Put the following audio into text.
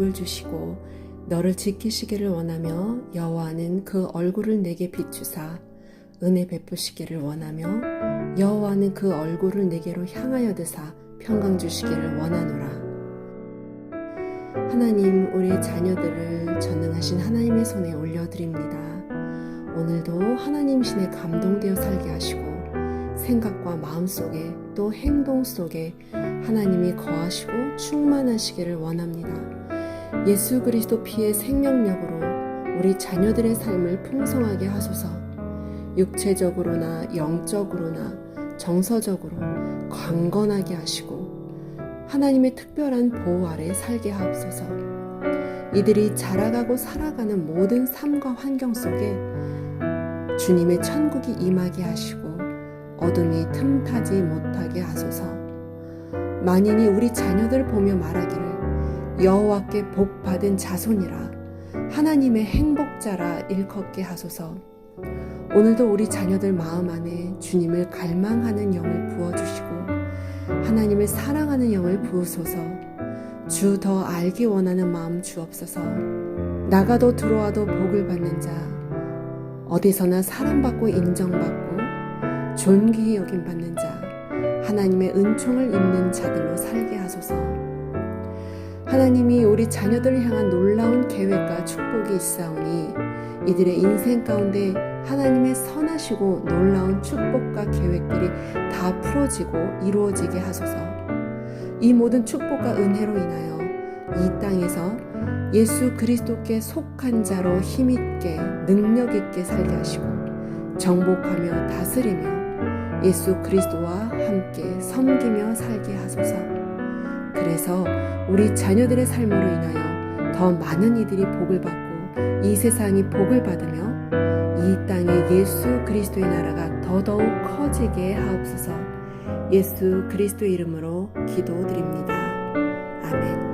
복을 주시고 너를 지키시기를 원하며 여호와는 그 얼굴을 내게 비추사 은혜 베푸시기를 원하며 여호와는 그 얼굴을 내게로 향하여 드사 평강 주시기를 원하노라. 하나님, 우리의 자녀들을 전능하신 하나님의 손에 올려드립니다. 오늘도 하나님 신에 감동되어 살게 하시고 생각과 마음 속에 또 행동 속에 하나님이 거하시고 충만하시기를 원합니다. 예수 그리스도 피의 생명력으로 우리 자녀들의 삶을 풍성하게 하소서. 육체적으로나 영적으로나 정서적으로 강건하게 하시고 하나님의 특별한 보호 아래 살게 하옵소서. 이들이 자라가고 살아가는 모든 삶과 환경 속에 주님의 천국이 임하게 하시고 어둠이 틈타지 못하게 하소서. 만인이 우리 자녀들 보며 말하기를 여호와께 복 받은 자손이라 하나님의 행복자라 일컫게 하소서. 오늘도 우리 자녀들 마음 안에 주님을 갈망하는 영을 부어 주시고 하나님을 사랑하는 영을 부으소서 주 더 알기 원하는 마음 주옵소서 나가도 들어와도 복을 받는 자 어디서나 사랑받고 인정받고 존귀히 여김 받는 자 하나님의 은총을 입는 자들로 살게 하소서 하나님이 우리 자녀들을 향한 놀라운 계획과 축복이 있사오니 이들의 인생 가운데 하나님의 선하시고 놀라운 축복과 계획들이 다 풀어지고 이루어지게 하소서. 이 모든 축복과 은혜로 인하여 이 땅에서 예수 그리스도께 속한 자로 힘있게 능력 있게 살게 하시고 정복하며 다스리며 예수 그리스도와 함께 섬기며 살게 하소서. 그래서 우리 자녀들의 삶으로 인하여 더 많은 이들이 복을 받고 이 세상이 복을 받으며 이 땅에 예수 그리스도의 나라가 더더욱 커지게 하옵소서 예수 그리스도 이름으로 기도드립니다. 아멘.